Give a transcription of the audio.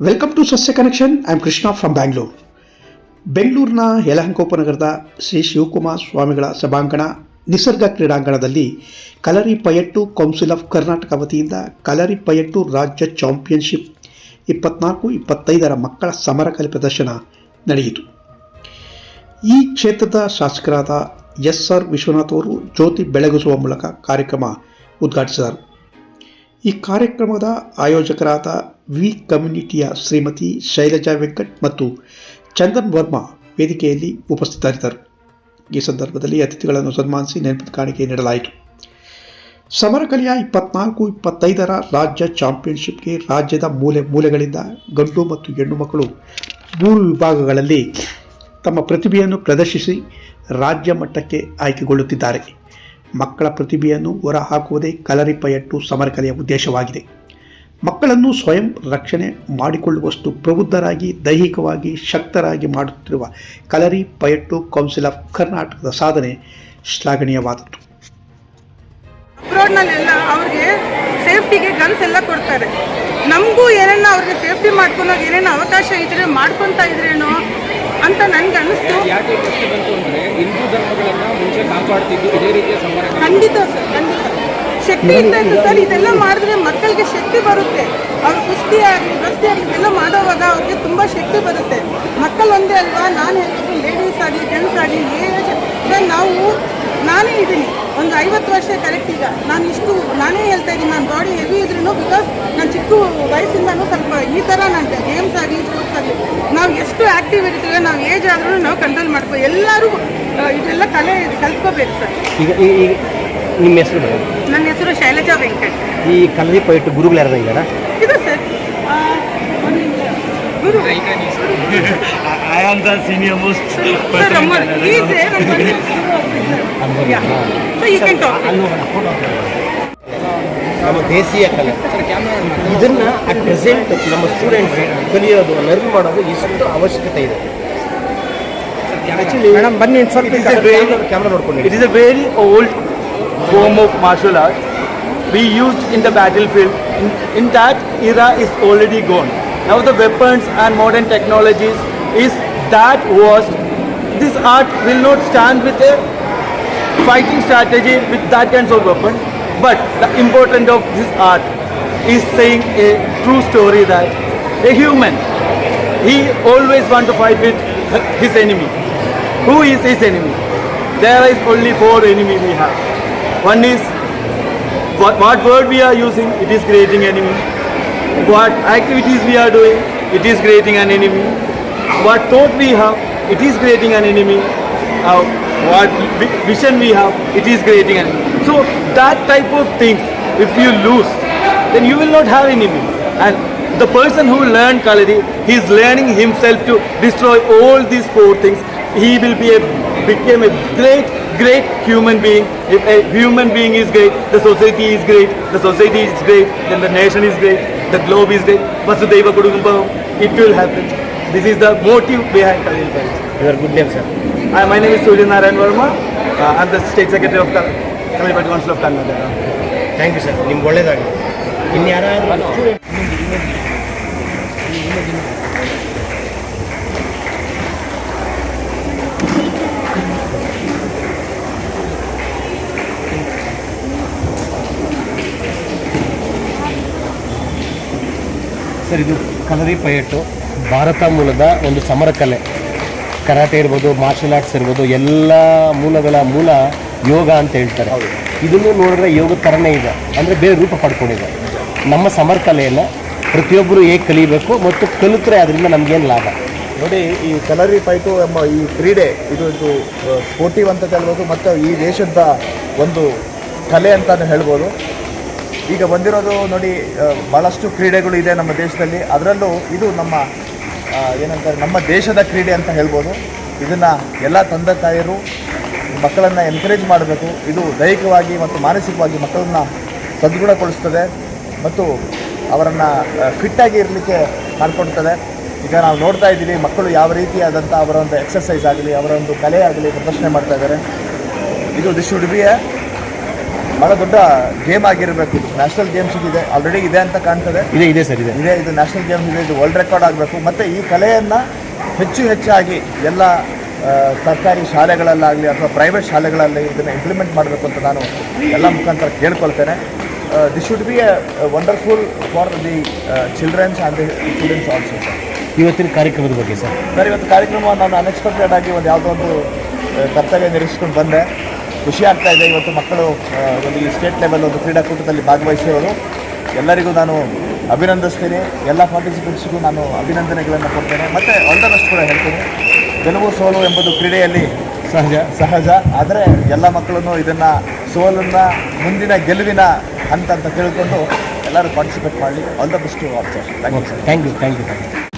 Welcome to ಸಸ್ಯ connection I am Krishna from Bangalore ಬೆಂಗಳೂರಿನ ಯಲಹಂಕೋಪನಗರದ ಶ್ರೀ ಶಿವಕುಮಾರ್ ಸ್ವಾಮಿಗಳ ಸಭಾಂಗಣ, ನಿಸರ್ಗ ಕ್ರೀಡಾಂಗಣದಲ್ಲಿ ಕಲರಿ ಪಯಟ್ಟು ಕೌನ್ಸಿಲ್ ಆಫ್ ಕರ್ನಾಟಕ ವತಿಯಿಂದ ಕಲರಿ ಪಯಟ್ಟು ರಾಜ್ಯ ಚಾಂಪಿಯನ್ಶಿಪ್ ಇಪ್ಪತ್ನಾಲ್ಕು, ಇಪ್ಪತ್ತೈದರ ಮಕ್ಕಳ ಸಮರ ಕಲೆ ಪ್ರದರ್ಶನ ನಡೆಯಿತು. ಈ ಕ್ಷೇತ್ರದ ಶಾಸಕರಾದ ಎಸ್ ಆರ್ ವಿಶ್ವನಾಥ್ ಅವರು ಜ್ಯೋತಿ ಬೆಳಗಿಸುವ ಮೂಲಕ ಕಾರ್ಯಕ್ರಮ ಉದ್ಘಾಟಿಸಿದರು. ಈ ಕಾರ್ಯಕ್ರಮದ ಆಯೋಜಕರಾದ ವಿ ಕಮ್ಯುನಿಟಿಯ ಶ್ರೀಮತಿ ಶೈಲಜಾ ವೆಂಕಟ್ ಮತ್ತು ಚಂದನ್ ವರ್ಮಾ ವೇದಿಕೆಯಲ್ಲಿ ಉಪಸ್ಥಿತರಿದ್ದರು. ಈ ಸಂದರ್ಭದಲ್ಲಿ ಅತಿಥಿಗಳನ್ನು ಸನ್ಮಾನಿಸಿ ನೆನಪಿನ ಕಾಣಿಕೆ ನೀಡಲಾಯಿತು. ಸಮರಕಲಿಯ ಇಪ್ಪತ್ನಾಲ್ಕು, ಇಪ್ಪತ್ತೈದರ ರಾಜ್ಯ ಚಾಂಪಿಯನ್ಶಿಪ್ಗೆ ರಾಜ್ಯದ ಮೂಲೆ, ಮೂಲೆಗಳಿಂದ ಗಂಡು ಮತ್ತು ಹೆಣ್ಣು ಮಕ್ಕಳು ಮೂರು ವಿಭಾಗಗಳಲ್ಲಿ ತಮ್ಮ ಪ್ರತಿಭೆಯನ್ನು ಪ್ರದರ್ಶಿಸಿ ರಾಜ್ಯ ಮಟ್ಟಕ್ಕೆ ಆಯ್ಕೆಗೊಳ್ಳುತ್ತಿದ್ದಾರೆ. ಮಕ್ಕಳ ಪ್ರತಿಭೆಯನ್ನು ಹೊರಹಾಕುವುದೇ ಕಲರಿ ಪಯಟ್ಟು ಸಮರಕಲೆಯ ಉದ್ದೇಶವಾಗಿದೆ. ಮಕ್ಕಳನ್ನು ಸ್ವಯಂ ರಕ್ಷಣೆ ಮಾಡಿಕೊಳ್ಳುವಷ್ಟು ಪ್ರಬುದ್ಧರಾಗಿ, ದೈಹಿಕವಾಗಿ ಶಕ್ತರಾಗಿ ಮಾಡುತ್ತಿರುವ ಕಲರಿ ಪಯಟ್ಟು ಕೌನ್ಸಿಲ್ ಆಫ್ ಕರ್ನಾಟಕದ ಸಾಧನೆ ಶ್ಲಾಘನೀಯವಾದದ್ದು. ಅವ್ರಿಗೆ ಸೇಫ್ಟಿಗೆ ಗನ್ಸ್ ಎಲ್ಲ ಕೊಡ್ತಾರೆ. ನಮಗೂ ಏನನ್ನ ಅವ್ರಿಗೆ ಸೇಫ್ಟಿ ಮಾಡ್ಕೊಳೋಕೆ ಏನೇನೋ ಅವಕಾಶ ಇದ್ರೆ ಮಾಡ್ಕೊತಾ ಇದ್ರೇನೋ ಅಂತ ನನ್ಗೆ ಅನಿಸ್ತು. ಯಾಕೆ ಪ್ರಶ್ನೆ ಬಂತು ಅಂದ್ರೆ ಹಿಂದೂ ಧರ್ಮಗಳನ್ನ ಮುಂಚೆ ಕಾಪಾಡ್ತಿದ್ದು ಇದೇ ರೀತಿಯ ಸಂಬರ ಖಂಡಿತ ಸರ್ ಖಂಡಿತ. ಶಕ್ತಿಯಿಂದ ಇದ್ದು ಸರ್ ಇದೆಲ್ಲ ಮಾಡಿದ್ರೆ ಮಕ್ಕಳಿಗೆ ಶಕ್ತಿ ಬರುತ್ತೆ. ಅವ್ರು ಕುಸ್ತಿ ಆಗಲಿ ರಸ್ತೆ ಆಗಲಿ ಇದೆಲ್ಲ ಮಾಡೋವಾಗ ಅವ್ರಿಗೆ ತುಂಬ ಶಕ್ತಿ ಬರುತ್ತೆ. ಮಕ್ಕಳು ಒಂದೇ ಅಲ್ವಾ? ನಾನು ಹೇಳ್ತೀನಿ ಲೇಡೀಸ್ ಆಗಲಿ ಜೆಂಟ್ಸ್ ಆಗಲಿ ಏಜ್ ಸರ್ ನಾವು ನಾನೇ ಇದ್ದೀನಿ ಒಂದು ಐವತ್ತು ವರ್ಷ ಕರೆಕ್ಟ್ ಈಗ. ನಾನು ಇಷ್ಟು ನಾನೇ ಹೇಳ್ತಾ ಇದ್ದೀನಿ ನಾನು ಬಾಡಿ ಹೆವಿ ಇದ್ರೂ ಬಿಕಾಸ್ ನಾನು ಚಿಕ್ಕ ವಯಸ್ಸಿಂದನೂ ಸ್ವಲ್ಪ ಈ ಥರ ನಾನು ಗೇಮ್ಸ್ ಆಗಲಿ ಸ್ಪೋರ್ಟ್ಸ್ ಆಗಲಿ. ನಾವು ಎಷ್ಟು ಆಕ್ಟಿವ್ ಇರ್ತೀವಿ ನಾವು ಏಜ್ ಆದ್ರೂ ನಾವು ಕಂಟ್ರೋಲ್ ಮಾಡ್ಕೋ ಎಲ್ಲರೂ ಇದೆಲ್ಲ ಕಲೆ ಕಲ್ತ್ಕೋಬೇಕು ಸರ್. ಈಗ ಈ- ಈ ನಿಮ್ಮ ಹೆಸರು ಮೇಡಮ್ ನನ್ನ ಹೆಸರು ಶೈಲಜಾ ವೆಂಕಟ್. ಈ ಕಲರಿ ಪೈಟ್ ಗುರುಗಳು ಯಾರು ಇದ್ದಾರಾ? ಇದು ಸರ್ ಆ, ಒಂದು ನಿಮಿಷ. ಗುರು. I am the senior most ಸರ್ person. ಅಮ್ಮ is sir you can talk ನಮ್ಮ ದೇಶೀಯ ಕಲೆ ಇದನ್ನ ಅಟ್ ಪ್ರೆಸೆಂಟ್ ನಮ್ಮ ಸ್ಟೂಡೆಂಟ್ಸ್ ಕಲಿಯೋದು ಲರ್ನ್ ಮಾಡೋದು ಎಷ್ಟು ಅವಶ್ಯಕತೆ ಇದೆ ಮೇಡಮ್ ಬನ್ನಿ ಸ್ವಲ್ಪ ಕ್ಯಾಮ್ರಾ ನೋಡ್ಕೊಂಡು It is a very old form of martial art we used in the battlefield. In, in that era is already gone. Now the weapons and modern technologies is that was this art will not stand with a fighting strategy with that kinds of weapon. But the importance of this art is saying a true story that a human he always want to fight with his enemy. Who is his enemy? There is only four enemy we have. One is what, what word we are using, it is creating enemy. What activities we are doing, it is creating an enemy. What thought we have, it is creating an enemy. Uh, what vision we have, it is creating enemy. So that type of thing, if you lose, then you will not have enemy. And the person who learned Kaladi, he is learning himself to destroy all these four things. He will be a became a great, great human being. If a human being is great, the society is great. The society is great, then the nation is great. The globe is great. Vasudeva Kudumbam. It will happen. This is the motive behind Kaladi. Your good name, sir. Uh, my name is Surya Narayan Verma. Uh, I'm the State Secretary of Prize Council of Karnataka. Thank you sir ನಿಮ್ಗೆ ಒಳ್ಳೇದಾಗಲಿ ಇನ್ನು ಯಾರಾದರೂ sir ಇದು ಕಲರಿ ಪಯಟು ಭಾರತ ಮೂಲದ ಒಂದು ಸಮರ ಕಲೆ karate ಇರ್ಬೋದು ಮಾರ್ಷಲ್ ಆರ್ಟ್ಸ್ ಇರ್ಬೋದು, ಎಲ್ಲ ಮೂಲಗಳ ಮೂಲ ಯೋಗ ಅಂತ ಹೇಳ್ತಾರೆ. ಇದನ್ನು ನೋಡಿದ್ರೆ ಯೋಗ ಥರನೇ ಇದೆ. ಅಂದರೆ ಬೇರೆ ರೂಪ ಪಡ್ಕೊಂಡಿದೆ. ನಮ್ಮ ಸಮರ ಕಲೆಯನ್ನು ಪ್ರತಿಯೊಬ್ಬರು ಹೇಗೆ ಕಲಿಬೇಕು ಮತ್ತು ಕಲಿತ್ರೆ ಅದರಿಂದ ನಮಗೇನು ಲಾಭ? ನೋಡಿ, ಈ ಕಲರಿ ಫೈಟು ಎಂಬ ಈ ಕ್ರೀಡೆ, ಇದು ಇದು ಸ್ಪೋರ್ಟಿವ್ ಅಂತ ಹೇಳ್ಬೋದು, ಮತ್ತು ಈ ದೇಶದ ಒಂದು ಕಲೆ ಅಂತಲೂ ಹೇಳ್ಬೋದು. ಈಗ ಬಂದಿರೋದು ನೋಡಿ ಭಾಳಷ್ಟು ಕ್ರೀಡೆಗಳು ಇದೆ ನಮ್ಮ ದೇಶದಲ್ಲಿ. ಅದರಲ್ಲೂ ಇದು ನಮ್ಮ ಏನಂತಾರೆ, ನಮ್ಮ ದೇಶದ ಕ್ರೀಡೆ ಅಂತ ಹೇಳ್ಬೋದು. ಇದನ್ನು ಎಲ್ಲ ತಂದೆ ತಾಯಿಯರು, ಮಕ್ಕಳನ್ನು ಎನ್ಕರೇಜ್ ಮಾಡಬೇಕು. ಇದು ದೈಹಿಕವಾಗಿ ಮತ್ತು ಮಾನಸಿಕವಾಗಿ ಮಕ್ಕಳನ್ನು ಸದ್ಗುಣಗೊಳಿಸ್ತದೆ ಮತ್ತು ಅವರನ್ನು ಫಿಟ್ಟಾಗಿ ಇರಲಿಕ್ಕೆ ಮಾಡಿಕೊಡ್ತದೆ. ಈಗ ನಾವು ನೋಡ್ತಾ ಇದ್ದೀವಿ, ಮಕ್ಕಳು ಯಾವ ರೀತಿಯಾದಂಥ ಅವರ ಒಂದು ಎಕ್ಸಸೈಸ್ ಆಗಲಿ, ಅವರ ಒಂದು ಕಲೆ ಆಗಲಿ ಪ್ರದರ್ಶನ ಮಾಡ್ತಾ ಇದ್ದಾರೆ. ಇದು ದಿಸ್ ಶುಡ್ ಬಿ ಎ ಭಾಳ ದೊಡ್ಡ ಗೇಮ್ ಆಗಿರಬೇಕು. ಇದು ನ್ಯಾಷನಲ್ ಗೇಮ್ಸ್ ಇದೆ ಆಲ್ರೆಡಿ ಇದೆ ಅಂತ ಕಾಣ್ತದೆ. ಇದೆ ಇದೆ ಸರ್ ಇದೆ. ಇದೆ ಇದು ನ್ಯಾಷನಲ್ ಗೇಮ್ಸ್ ಇದೆ ಇದು ವರ್ಲ್ಡ್ ರೆಕಾರ್ಡ್ ಆಗಬೇಕು. ಮತ್ತು ಈ ಕಲೆಯನ್ನು ಹೆಚ್ಚು ಹೆಚ್ಚಾಗಿ ಎಲ್ಲ ಸರ್ಕಾರಿ ಶಾಲೆಗಳಲ್ಲಾಗಲಿ ಅಥವಾ ಪ್ರೈವೇಟ್ ಶಾಲೆಗಳಲ್ಲಿ ಇದನ್ನು ಇಂಪ್ಲಿಮೆಂಟ್ ಮಾಡಬೇಕು ಅಂತ ನಾನು ಎಲ್ಲ ಮುಖಾಂತರ ಕೇಳ್ಕೊಳ್ತೇನೆ. This should be a wonderful for the childrens and the students also sir ಇವತ್ತಿನ ಕಾರ್ಯಕ್ರಮದ ಬಗ್ಗೆ ಸರ್. ಸರ್ ಇವತ್ತು ಕಾರ್ಯಕ್ರಮ ನಾನು ಅನ್ಎಕ್ಸ್ಪೆಕ್ಟೆಡ್ ಆಗಿ ಒಂದು ಯಾವುದೋ ಒಂದು ಕರ್ತವ್ಯ ನಿರೀಕ್ಷಿಸ್ಕೊಂಡು ಬಂದೆ. ಖುಷಿ ಆಗ್ತಾ ಇದೆ. ಇವತ್ತು ಮಕ್ಕಳು ಒಂದು ಈ ಸ್ಟೇಟ್ ಲೆವೆಲ್ ಒಂದು ಕ್ರೀಡಾಕೂಟದಲ್ಲಿ ಭಾಗವಹಿಸಿದವರು ಎಲ್ಲರಿಗೂ ನಾನು ಅಭಿನಂದಿಸ್ತೀನಿ. ಎಲ್ಲ ಪಾರ್ಟಿಸಿಪೆಂಟ್ಸ್ಗೂ ನಾನು ಅಭಿನಂದನೆಗಳನ್ನು ಕೊಡ್ತೇನೆ. ಮತ್ತು ಆಲ್ ದ ಬೆಸ್ಟ್ ಕೂಡ ಹೇಳ್ತೀನಿ. ಗೆಲುವು ಸೋಲು ಎಂಬುದು ಕ್ರೀಡೆಯಲ್ಲಿ ಸಹಜ ಸಹಜ. ಆದರೆ ಎಲ್ಲ ಮಕ್ಕಳನ್ನು ಇದನ್ನು ಸೋಲನ್ನು ಮುಂದಿನ ಗೆಲುವಿನ ಹಂತ ಅಂತ ತಿಳ್ಕೊಂಡು ಎಲ್ಲರೂ ಪಾರ್ಟಿಸಿಪೇಟ್ ಮಾಡಲಿ all the best you sir thank you thank you thank you